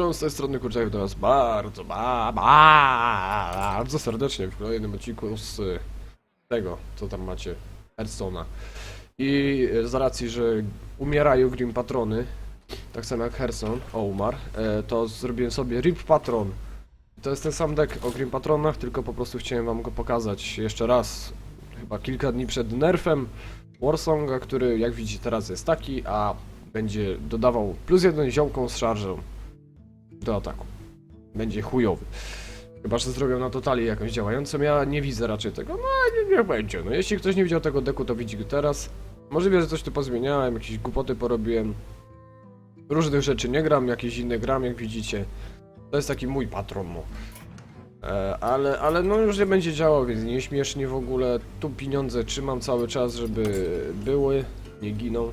Cześć, z tej strony Kurczak do nas bardzo, ba, ba, bardzo serdecznie w kolejnym odcinku z y, tego, co tam macie, Hearthstone'a. I y, z racji, że umierają Grim Patrony, tak samo jak Hearthstone, o umarł, e, to zrobiłem sobie Rip Patron. To jest ten sam deck o Grim Patronach, tylko po prostu chciałem wam go pokazać jeszcze raz, chyba kilka dni przed nerfem Warsonga, który jak widzicie teraz jest taki, a będzie dodawał plus jeden ziomką z szarżą do ataku. Będzie chujowy. Chyba, że zrobią na totali jakąś działającą, ja nie widzę raczej tego, no nie, nie będzie. No jeśli ktoś nie widział tego deku, to widzi go teraz. Możliwe, że coś tu pozmieniałem, jakieś głupoty porobiłem. Różnych rzeczy nie gram, jakieś inne gram, jak widzicie. To jest taki mój patron, no. E, ale, ale no już nie będzie działał, więc nieśmiesznie w ogóle. Tu pieniądze trzymam cały czas, żeby były, nie giną.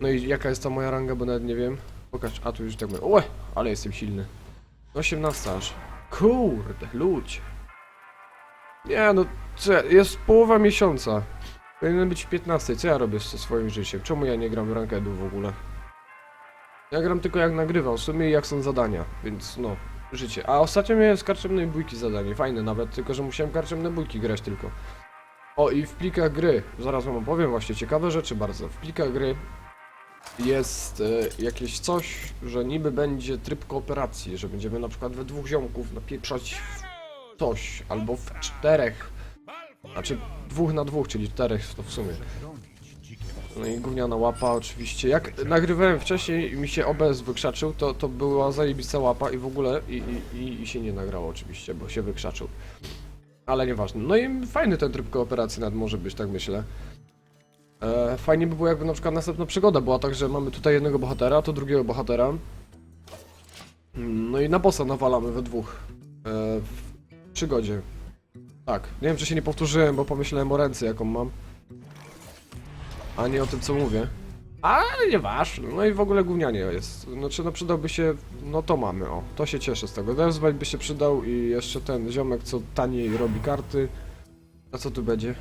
No i jaka jest ta moja ranga, bo nawet nie wiem. Pokaż, a tu już tak mówię. Ue, ale jestem silny. 18 aż. Kurde, ludź. Nie no, co, ja- jest połowa miesiąca. Powinien być w 15. Co ja robię ze swoim życiem? Czemu ja nie gram w rankedu w ogóle? Ja gram tylko jak nagrywam, w sumie jak są zadania, więc no, życie. A ostatnio miałem z karczemnej bójki zadanie, fajne nawet, tylko że musiałem karczemne bójki grać tylko. O i w plikach gry, zaraz wam opowiem właśnie ciekawe rzeczy bardzo. W plikach gry jest e, jakieś coś, że niby będzie tryb kooperacji, że będziemy na przykład we dwóch ziomków napieprzać w coś, albo w czterech. Znaczy dwóch na dwóch, czyli czterech to w sumie. No i gówniana łapa oczywiście. Jak nagrywałem wcześniej i mi się OBS wykrzaczył, to, to była zajebista łapa i w ogóle i, i, i, się nie nagrało oczywiście, bo się wykrzaczył. Ale nieważne. No i fajny ten tryb kooperacji nad może być, tak myślę. E, fajnie by było jakby na przykład następna przygoda była tak, że mamy tutaj jednego bohatera, to drugiego bohatera. No i na bossa nawalamy we dwóch. E, w przygodzie. Tak, nie wiem czy się nie powtórzyłem, bo pomyślałem o ręce jaką mam. A nie o tym co mówię. Ale nieważne, no i w ogóle gównianie jest. Znaczy no przydałby się, no to mamy, o. To się cieszę z tego. Devsbite by się przydał i jeszcze ten ziomek co taniej robi karty. A co tu będzie?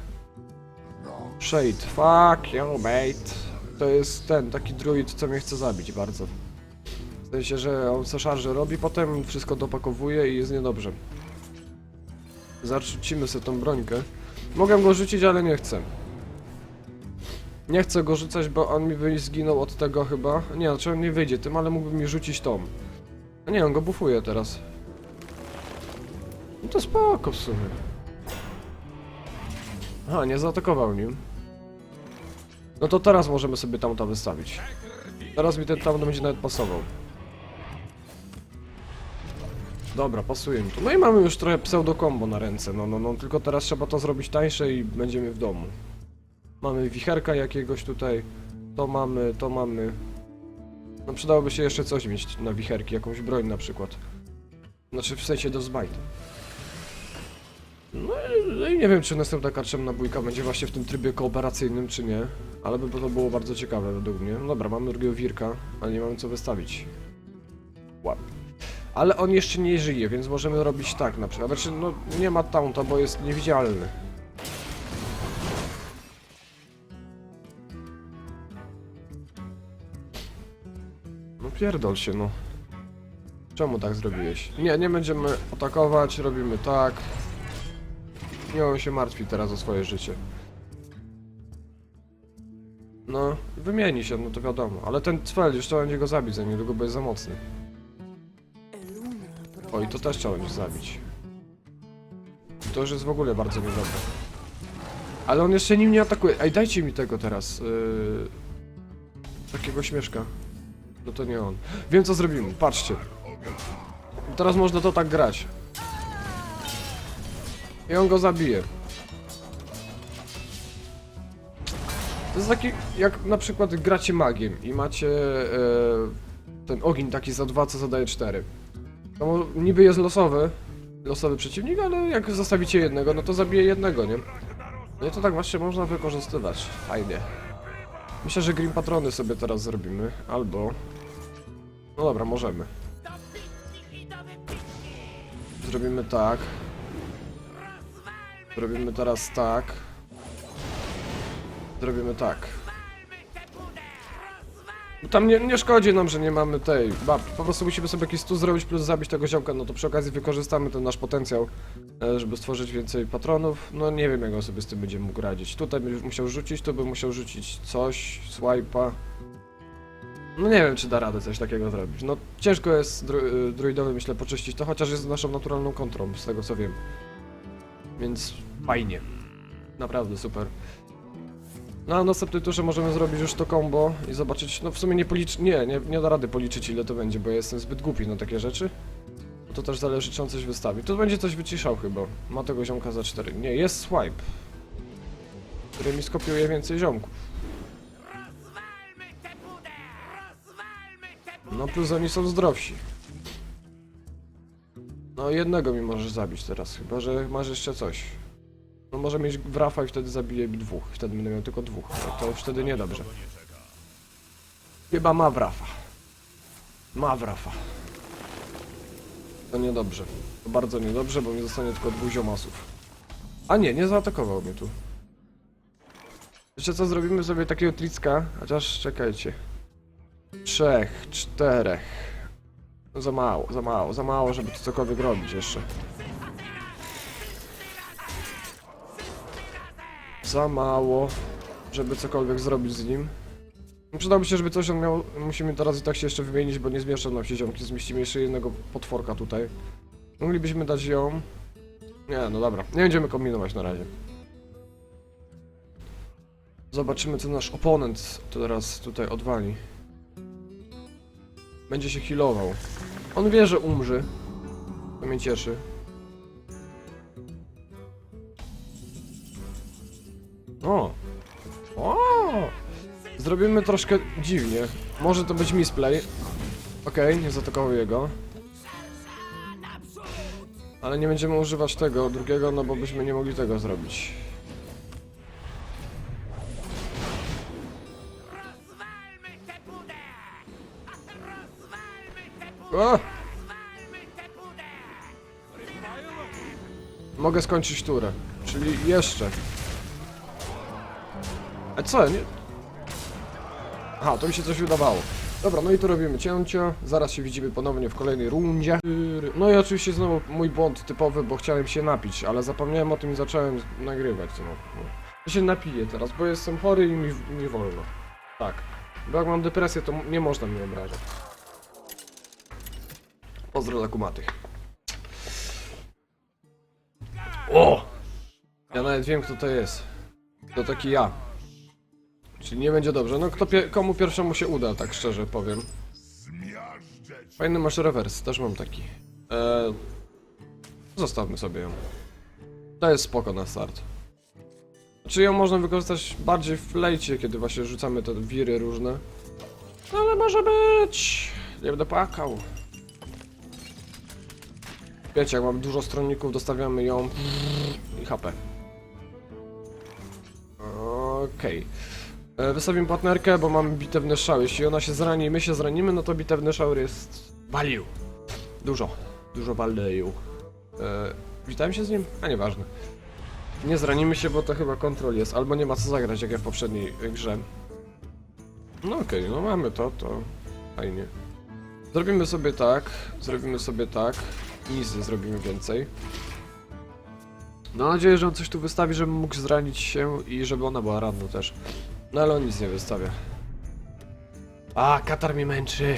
Shade, fuck you mate. To jest ten, taki druid, co mnie chce zabić bardzo. W sensie, że on se szarże robi, potem wszystko dopakowuje i jest niedobrze. Zarzucimy sobie tą brońkę. Mogę go rzucić, ale nie chcę. Nie chcę go rzucać, bo on mi zginął od tego chyba. Nie, znaczy on nie wyjdzie tym, ale mógłby mi rzucić tą. A nie, on go bufuje teraz. No to spoko w sumie. Aha, nie zaatakował nim. No to teraz możemy sobie tamta wystawić. Teraz mi ten tam będzie nawet pasował. Dobra, pasuje mi to. No i mamy już trochę pseudo combo na ręce. No, no, no, tylko teraz trzeba to zrobić tańsze i będziemy w domu. Mamy wicherka jakiegoś tutaj. To mamy, to mamy. No przydałoby się jeszcze coś mieć na wicherki, jakąś broń na przykład. Znaczy w sensie do zbajtu. No i, no i nie wiem, czy następna karczemna bójka będzie właśnie w tym trybie kooperacyjnym, czy nie. Ale by to było bardzo ciekawe według mnie. No dobra, mamy drugiego wirka, ale nie mamy co wystawić. Ładnie. Ale on jeszcze nie żyje, więc możemy robić tak na przykład. Znaczy, no nie ma taunta, bo jest niewidzialny. No pierdol się, no. Czemu tak zrobiłeś? Nie, nie będziemy atakować, robimy tak. Nie on się martwi teraz o swoje życie. No, wymieni się, no to wiadomo. Ale ten cwel już trzeba będzie go zabić za niedługo, bo jest za mocny. Oj, to też trzeba będzie zabić. To już jest w ogóle bardzo niedobre. Ale on jeszcze nim nie atakuje. Ej, dajcie mi tego teraz. Yy... Takiego śmieszka. No to nie on. Wiem co zrobimy, patrzcie. Teraz można to tak grać. I on go zabije. To jest taki, jak na przykład gracie magiem i macie e, ten ogień taki za 2, co zadaje 4. To niby jest losowy, losowy przeciwnik, ale jak zostawicie jednego, no to zabije jednego, nie? No i to tak właśnie można wykorzystywać. Fajnie. Myślę, że Green Patrony sobie teraz zrobimy, albo... No dobra, możemy. Zrobimy tak. Zrobimy teraz tak. Zrobimy tak. Tam nie, nie szkodzi nam, że nie mamy tej. Ba, po prostu musimy sobie jakiś stół zrobić plus zabić tego ziomka, no to przy okazji wykorzystamy ten nasz potencjał, e, żeby stworzyć więcej patronów. No nie wiem jak on sobie z tym będzie mógł radzić. Tutaj by musiał rzucić, tu by musiał rzucić coś, swipe'a. No nie wiem czy da radę coś takiego zrobić. No ciężko jest dru y, druidowi myślę poczyścić to, chociaż jest naszą naturalną kontrą, z tego co wiem. Więc fajnie. Naprawdę super. No a w następnej turze możemy zrobić już to combo i zobaczyć, no w sumie nie policz... Nie, nie, nie da rady policzyć ile to będzie, bo ja jestem zbyt głupi na takie rzeczy. To też zależy czy on coś wystawi. Tu będzie coś wyciszał chyba. Ma tego ziomka za 4. Nie, jest swipe. Który mi skopiuje więcej ziomków. No plus oni są zdrowsi. No jednego mi możesz zabić teraz, chyba że masz jeszcze coś. No może mieć wrafa i wtedy zabije mi dwóch. Wtedy będę miał tylko dwóch. No to wtedy niedobrze. Chyba ma wrafa. Ma wrafa. To niedobrze. To bardzo niedobrze, bo mi zostanie tylko dwóch ziomasów. A nie, nie zaatakował mnie tu. Jeszcze co, zrobimy sobie takiego tricka, chociaż czekajcie. Trzech, czterech. Za mało, za mało, za mało, żeby tu cokolwiek robić jeszcze. Za mało, żeby cokolwiek zrobić z nim. Przydałoby się, żeby coś on miał. Musimy teraz i tak się jeszcze wymienić, bo nie zmieszczą nam się ziomki. Zmieścimy jeszcze jednego potworka tutaj. Moglibyśmy dać ją. Nie, no dobra. Nie będziemy kombinować na razie. Zobaczymy, co nasz oponent teraz tutaj odwali. Będzie się healował. On wie, że umrze. To mnie cieszy. O! O! Zrobimy troszkę dziwnie. Może to być misplay. Okej, nie zaatakował jego. Ale nie będziemy używać tego drugiego, no bo byśmy nie mogli tego zrobić. O! Mogę skończyć turę. Czyli jeszcze. A co? Nie... Aha, to mi się coś wydawało. Dobra, no i tu robimy cięcie. Zaraz się widzimy ponownie w kolejnej rundzie. No i oczywiście znowu mój błąd typowy, bo chciałem się napić, ale zapomniałem o tym i zacząłem nagrywać. No. Ja się napiję teraz, bo jestem chory i mi, mi wolno. Tak. Bo jak mam depresję, to nie można mnie obrażać. Pozdro dla kumatych. O! Ja nawet wiem, kto to jest. To taki ja. Czyli nie będzie dobrze. No kto pie komu pierwszemu się uda, tak szczerze powiem. Fajny masz rewers, też mam taki. Eee, zostawmy sobie ją. To jest spoko na start. Czy ją można wykorzystać bardziej w lejcie, kiedy właśnie rzucamy te wiry różne? No ale może być. Nie będę płakał. Wiecie, jak mam dużo stronników, dostawiamy ją i HP. Okej. E, Wystawimy partnerkę, bo mamy bitewny szał. Jeśli ona się zrani i my się zranimy, no to bitewny szał jest... Value. Dużo. Dużo value. E, witałem się z nim? A nieważne. Nie zranimy się, bo to chyba kontrol jest. Albo nie ma co zagrać, jak ja w poprzedniej grze. No okej, no mamy to, to fajnie. Zrobimy sobie tak, zrobimy sobie tak. Nic zrobimy więcej. Mam nadzieję, że on coś tu wystawi, żebym mógł zranić się i żeby ona była ranna też. No ale on nic nie wystawia. A, katar mnie męczy.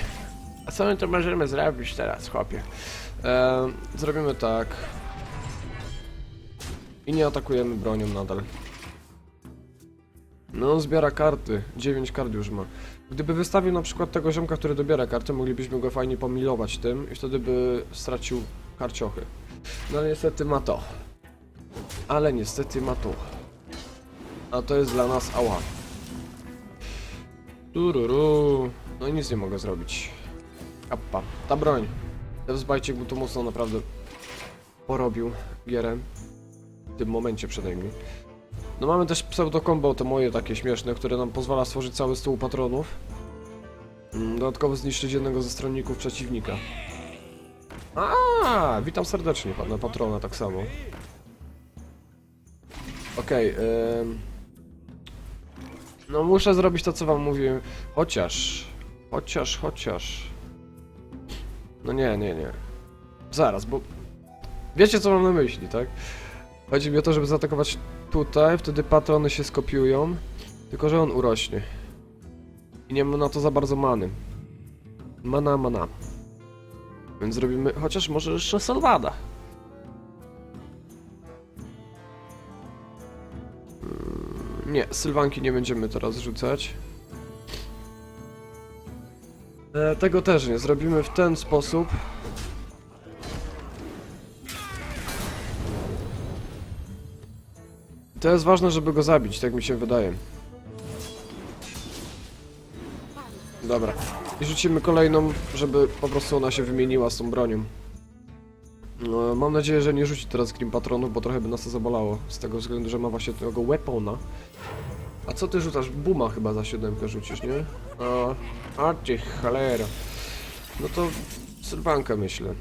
A co my to możemy zrobić teraz, chłopie? Eee, zrobimy tak. I nie atakujemy bronią nadal. No, on zbiera karty. 9 kart już ma. Gdyby wystawił na przykład tego ziomka, który dobiera karty, moglibyśmy go fajnie pomilować tym i wtedy by stracił karciochy. No ale niestety ma to. Ale niestety ma to. A to jest dla nas ała. Tururu. No i nic nie mogę zrobić. Kappa. Ta broń. Ten zbajcik mu to mocno naprawdę porobił gierę. W tym momencie przynajmniej. No mamy też pseudo combo, to moje takie śmieszne, które nam pozwala stworzyć cały stół patronów. Mm, Dodatkowo zniszczyć jednego ze stronników przeciwnika. A, witam serdecznie pana patrona tak samo. Okej, ym... No muszę zrobić to co wam mówiłem, chociaż Chociaż, chociaż... No nie, nie, nie. Zaraz, bo... Wiecie co mam na myśli, tak? Chodzi mi o to, żeby zaatakować tutaj, wtedy patrony się skopiują, tylko że on urośnie. I nie ma na to za bardzo many. Mana, mana. Więc zrobimy chociaż może jeszcze Salvada. Mm, Nie, Sylwanki nie będziemy teraz rzucać. E, tego też nie. Zrobimy w ten sposób. To jest ważne, żeby go zabić, tak mi się wydaje. Dobra. I rzucimy kolejną, żeby po prostu ona się wymieniła z tą bronią. No, mam nadzieję, że nie rzuci teraz Grim Patronów, bo trochę by nas to zabolało. Z tego względu, że ma właśnie tego weapona. A co ty rzucasz? Buma chyba za siódemkę rzucisz, nie? A, a ty cholera. No to Sylwankę myślę.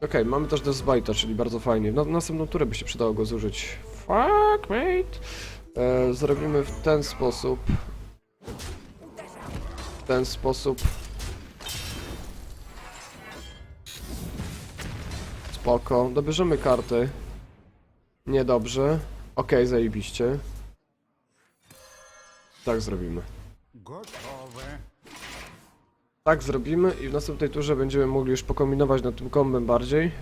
Okej, mamy też Deathbite'a, czyli bardzo fajnie. Na następną turę by się przydało go zużyć. Fuck, mate! Zrobimy w ten sposób. W ten sposób. Spoko. Dobierzemy karty. Niedobrze. Okej, zajebiście. Tak zrobimy. Gotowe. Tak zrobimy i w następnej turze będziemy mogli już pokombinować nad tym kombem bardziej.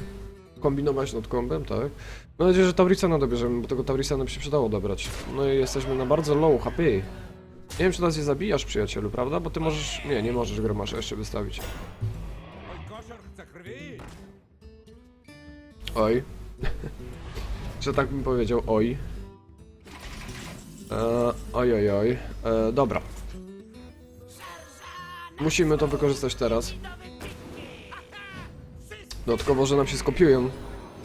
Kombinować nad kombem, tak. Mam nadzieję, że Taurisana dobierzemy, bo tego Taurisana by się przydało dobrać. No i jesteśmy na bardzo low HP. Nie wiem, czy teraz je zabijasz, przyjacielu, prawda? Bo ty możesz... Nie, nie możesz Gromasza jeszcze wystawić. Oj, że tak bym powiedział, oj. E, oj, oj, oj. E, dobra. Musimy to wykorzystać teraz. Dodatkowo, że nam się skopiują.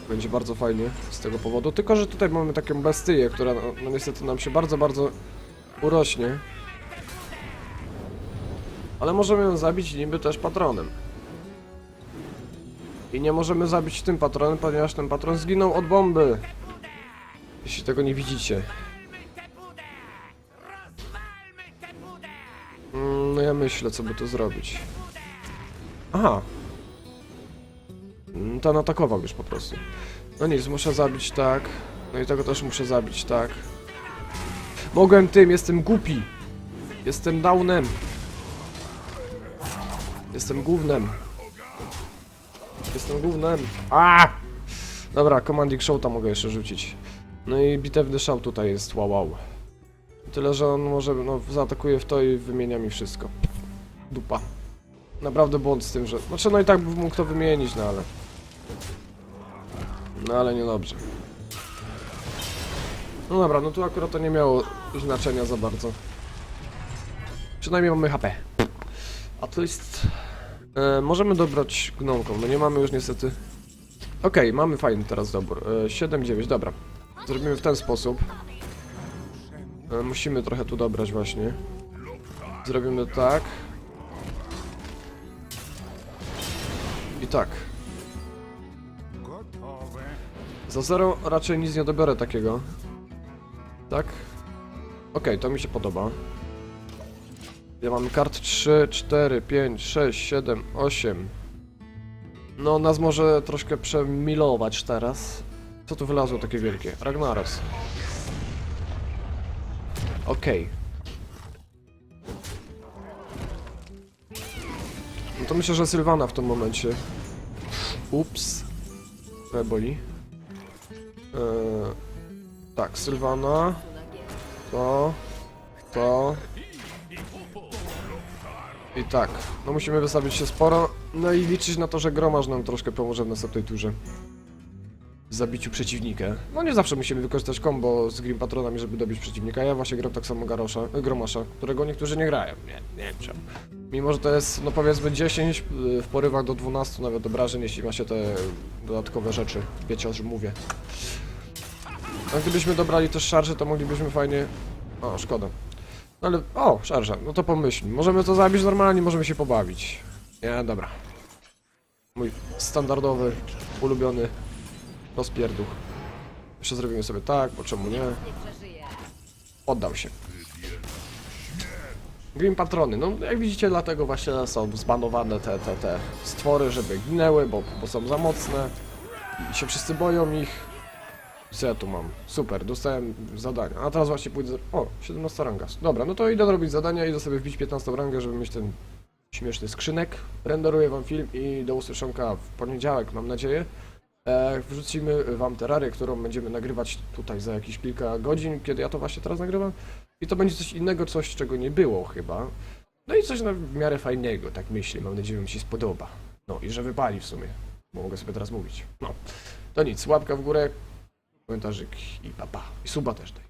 Będzie bardzo fajnie z tego powodu. Tylko, że tutaj mamy taką bestyję, która no, no niestety nam się bardzo, bardzo urośnie. Ale możemy ją zabić niby też patronem. I nie możemy zabić tym patronem, ponieważ ten patron zginął od bomby. Jeśli tego nie widzicie. Mm, No ja myślę, co by tu zrobić. Aha. Mm, Ten atakował już po prostu. No nic, muszę zabić tak. No i tego też muszę zabić tak. Mogłem tym, jestem głupi. Jestem downem. Jestem głównym. Jestem głównym. A! Dobra, Commanding Shouta mogę jeszcze rzucić. No i bitewny szał tutaj jest, wow, wow. Tyle, że on może, no, zaatakuje w to i wymienia mi wszystko. Dupa. Naprawdę błąd z tym, że... Znaczy, no i tak bym mógł to wymienić, no ale... No ale niedobrze. No dobra, no tu akurat to nie miało znaczenia za bardzo. Przynajmniej mamy HP. A to jest... E, możemy dobrać gnomką, no nie mamy już niestety... Okej, mamy fajny teraz dobór. E, 7-9, dobra. Zrobimy w ten sposób. E, Musimy trochę tu dobrać właśnie. Zrobimy tak. I tak. Za zero raczej nic nie dobiorę takiego. Tak? Okej, to mi się podoba. Ja mam kart 3, 4, 5, 6, 7, 8. No, nas może troszkę przemilować teraz. Co tu wylazło takie wielkie? Ragnaros. Okej. No to myślę, że Sylwana w tym momencie. Ups. E, boli. Eee, tak, Sylwana. To. To. I tak. No musimy wystawić się sporo. No i liczyć na to, że gromarz nam troszkę pomoże w następnej turze. Zabiciu przeciwnika. No nie zawsze musimy wykorzystać combo z Grim Patronami, żeby dobić przeciwnika. Ja właśnie gram tak samo Garosza, e, Gromasza, którego niektórzy nie grają. Nie, nie wiem czemu. Mimo, że to jest, no powiedzmy 10, y, w porywach do 12 nawet obrażeń, jeśli ma się te dodatkowe rzeczy. Wiecie o czym mówię. A gdybyśmy dobrali też szarże, to moglibyśmy fajnie... O, szkoda. No ale... O, szarża, no to pomyśl. Możemy to zabić normalnie, możemy się pobawić. Nie, dobra. Mój standardowy, ulubiony rozpierduch. Jeszcze zrobimy sobie tak, bo czemu nie? Oddał się. Grim Patrony, no jak widzicie dlatego właśnie są zbanowane te, te, te stwory, żeby ginęły, bo, bo są za mocne i się wszyscy boją ich. Co ja tu mam? Super, dostałem zadania. A teraz właśnie pójdę... O, 17 ranga. Dobra, no to idę robić zadania, idę sobie wbić 15 rangę, żeby mieć ten śmieszny skrzynek. Renderuję wam film i do usłyszonka w poniedziałek, mam nadzieję. E, wrzucimy wam terrarię, którą będziemy nagrywać tutaj za jakieś kilka godzin, kiedy ja to właśnie teraz nagrywam. I to będzie coś innego, coś czego nie było chyba. No i coś na w miarę fajnego, tak myślę. Mam nadzieję, że mi się spodoba. No i że wypali w sumie, bo mogę sobie teraz mówić. No, to nic, łapka w górę, komentarzyk i papa. I suba też daj.